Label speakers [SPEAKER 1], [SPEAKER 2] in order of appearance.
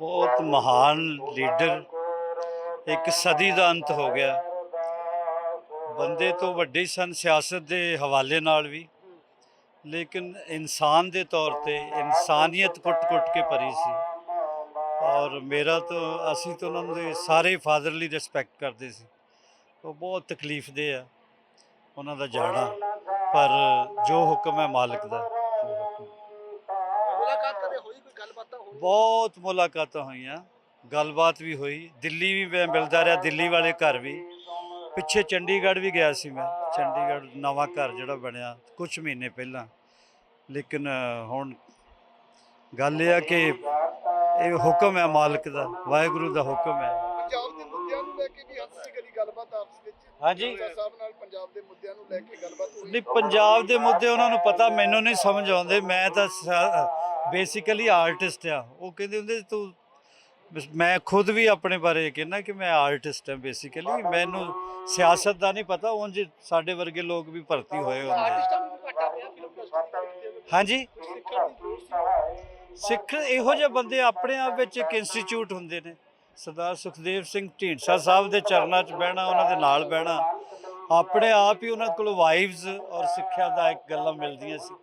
[SPEAKER 1] ਬਹੁਤ ਮਹਾਨ ਲੀਡਰ ਇੱਕ ਸਦੀ ਦਾ ਅੰਤ ਹੋ ਗਿਆ। ਬੰਦੇ ਤੋਂ ਵੱਡੇ ਸਨ ਸਿਆਸਤ ਦੇ ਹਵਾਲੇ ਨਾਲ ਵੀ, ਲੇਕਿਨ ਇਨਸਾਨ ਦੇ ਤੌਰ ਤੇ ਇਨਸਾਨੀਅਤ ਕੁੱਟ-ਕੁੱਟ ਕੇ ਭਰੀ ਸੀ। ਔਰ ਮੇਰਾ ਤਾਂ, ਅਸੀਂ ਤਾਂ ਉਹਨਾਂ ਦੇ ਸਾਰੇ ਫਾਦਰਲੀ ਰਿਸਪੈਕਟ ਕਰਦੇ ਸੀ। ਉਹ ਬਹੁਤ ਤਕਲੀਫ ਦੇ ਆ, ਉਹਨਾਂ ਦਾ ਜਾਣਾ, ਪਰ ਜੋ ਹੁਕਮ ਹੈ ਮਾਲਕ ਦਾ
[SPEAKER 2] ਮੁਲਾਕਾਤ ਕਦੇ ਹੋਈ
[SPEAKER 1] ਬਹੁਤ ਮੁਲਾਕਾਤਾਂ ਹੋਈਆਂ ਗੱਲਬਾਤ ਵੀ ਹੋਈ ਦਿੱਲੀ ਵੀ ਮੈਂ ਮਿਲਦਾ ਰਿਹਾ ਦਿੱਲੀ ਵਾਲੇ ਘਰ ਵੀ। ਪਿੱਛੇ ਚੰਡੀਗੜ੍ਹ ਵੀ ਗਿਆ ਸੀ ਮੈਂ ਚੰਡੀਗੜ੍ਹ ਨਵਾਂ ਘਰ ਜਿਹੜਾ ਬਣਿਆ ਕੁਝ ਮਹੀਨੇ ਪਹਿਲਾਂ। ਲੇਕਿਨ ਹੁਣ ਗੱਲ ਇਹ ਆ ਕਿ ਇਹ ਹੁਕਮ ਹੈ ਮਾਲਕ ਦਾ ਵਾਹਿਗੁਰੂ ਦਾ ਹੁਕਮ ਹੈ।
[SPEAKER 2] ਪੰਜਾਬ ਦੇ ਮੁੱਦਿਆਂ ਨੂੰ ਲੈ ਕੇ ਵੀ ਹੱਥ ਸੀ ਕਦੀ ਗੱਲਬਾਤ ਆਪਸ ਵਿੱਚ?
[SPEAKER 1] ਹਾਂਜੀ।
[SPEAKER 2] ਸਰਦਾਰ ਸਾਹਿਬ ਨਾਲ ਪੰਜਾਬ ਦੇ ਮੁੱਦਿਆਂ ਨੂੰ ਲੈ ਕੇ ਗੱਲਬਾਤ ਹੋਈ?
[SPEAKER 1] ਨਹੀਂ ਪੰਜਾਬ ਦੇ ਮੁੱਦੇ ਉਹਨਾਂ ਨੂੰ ਪਤਾ ਮੈਨੂੰ ਨਹੀਂ ਸਮਝ ਆਉਂਦੇ ਮੈਂ ਤਾਂ ਬੇਸਿਕਲੀ ਆਰਟਿਸਟ ਆ। ਉਹ ਕਹਿੰਦੇ ਹੁੰਦੇ ਤੂੰ ਮੈਂ ਖੁਦ ਵੀ ਆਪਣੇ ਬਾਰੇ ਕਹਿੰਦਾ ਕਿ ਮੈਂ ਆਰਟਿਸਟ ਹਾਂ ਬੇਸਿਕਲੀ ਮੈਨੂੰ ਸਿਆਸਤ ਦਾ ਨਹੀਂ ਪਤਾ ਉਂਝ ਸਾਡੇ ਵਰਗੇ ਲੋਕ ਵੀ ਭਰਤੀ ਹੋਏ ਹੁੰਦੇ ਹਾਂਜੀ? ਸਿੱਖ ਇਹੋ ਜਿਹੇ ਬੰਦੇ ਆਪਣੇ ਆਪ ਵਿੱਚ ਇੱਕ ਇੰਸਟੀਚਿਊਟ ਹੁੰਦੇ ਨੇ। ਸਰਦਾਰ ਸੁਖਦੇਵ ਸਿੰਘ ਢੀਂਡਸਾ ਸਾਹਿਬ ਦੇ ਚਰਨਾਂ 'ਚ ਬਹਿਣਾ ਉਹਨਾਂ ਦੇ ਨਾਲ ਬਹਿਣਾ। ਆਪਣੇ ਆਪ ਹੀ ਉਹਨਾਂ ਕੋਲ ਵਾਈਵਸ ਔਰ ਸਿੱਖਿਆ ਦਾ ਇੱਕ ਗੱਲਾਂ ਮਿਲਦੀਆਂ ਸੀ।